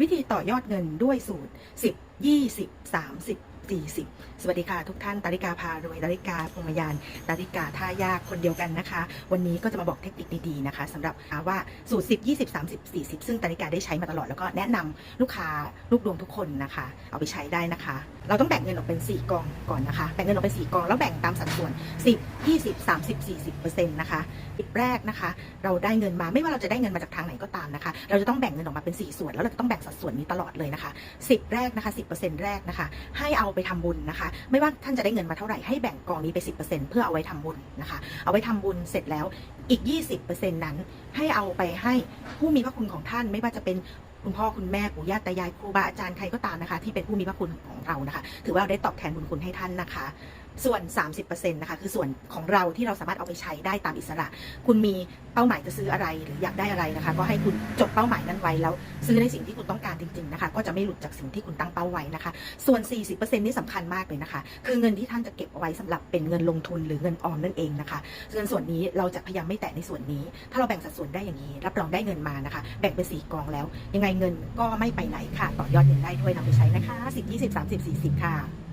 วิธีต่อยอดเงินด้วยสูตร 10 20 30 40 สวัสดีค่ะทุกท่านตาริกาพารวยตาริกาพงมยานตาริกาท่ายากคนเดียวกันนะคะ วันนี้ก็จะมาบอกเทคนิคดีๆนะคะสำหรับว่าสูตร 10 20 30 40 ซึ่งตาริกาได้ใช้มาตลอดแล้วก็แนะนำลูกค้าลูกดวงทุกคนนะคะ เอาไปใช้ได้นะคะ เราต้องแบ่งเงินออกเป็น 4 กองก่อนนะคะ แบ่งเงินออกเป็น 4 กองแล้วแบ่งตามสัดส่วน 10 20 30 40เปอร์เซ็นต์นะคะอีกแรกนะคะ เราได้เงินมาไม่ว่าเราจะได้เงินมาจากทางไหนก็ตามนะคะ เราจะต้องแบ่งเงินออกมาเป็น 4 ส่วน แล้วเราจะต้องแบ่งสัดส่วนนี้ตลอดเลยนะคะ 10 แรกนะคะ 10%แรกนะคะ ให้เอาไปทำบุญนะคะ ไม่ว่าท่านจะได้เงินมาเท่าไหร่ให้แบ่งกองนี้ไป 10%เพื่อเอาไว้ทำบุญนะคะ เอาไว้ทำบุญเสร็จแล้วอีก 20%นั้นให้เอาไปให้ผู้มีพระคุณของท่านไม่ว่าจะเป็น คุณพ่อคุณแม่ปู่ย่าตายายครูบาอาจารย์ใครก็ตามนะคะ ที่เป็นผู้มีพระคุณของเรานะคะ ถือว่าเราได้ตอบแทนบุญคุณให้ท่านนะคะ ส่วน 30%นะคะคือส่วนของเราที่เราสามารถเอาไปใช้ได้ตามอิสระ คุณมีเป้าหมายจะซื้ออะไรหรืออยากได้อะไรนะคะ ก็ให้คุณจดเป้าหมายนั้นไว้แล้ว ซื้อในสิ่งที่คุณต้องการจริงๆนะคะก็จะไม่หลุดจากสิ่งที่คุณตั้งเป้าไว้นะคะ ส่วน 40%นี่สำคัญมากเลยนะคะ คือเงินที่ท่านจะเก็บเอาไว้สำหรับเป็นเงินลงทุนหรือเงินออมนั่นเองนะคะเงินส่วนนี้เราจะพยายามไม่แตะในส่วนนี้ ถ้าเราแบ่งสัดส่วนได้อย่างนี้ รับรองได้เงินมานะคะ แบ่งเป็น4กองแล้ว ยังไงเงินก็ไม่ไปไหนค่ะ ต่อยอดเงินได้ด้วยนำไปใช้นะคะ 10 20 30 40 ค่ะ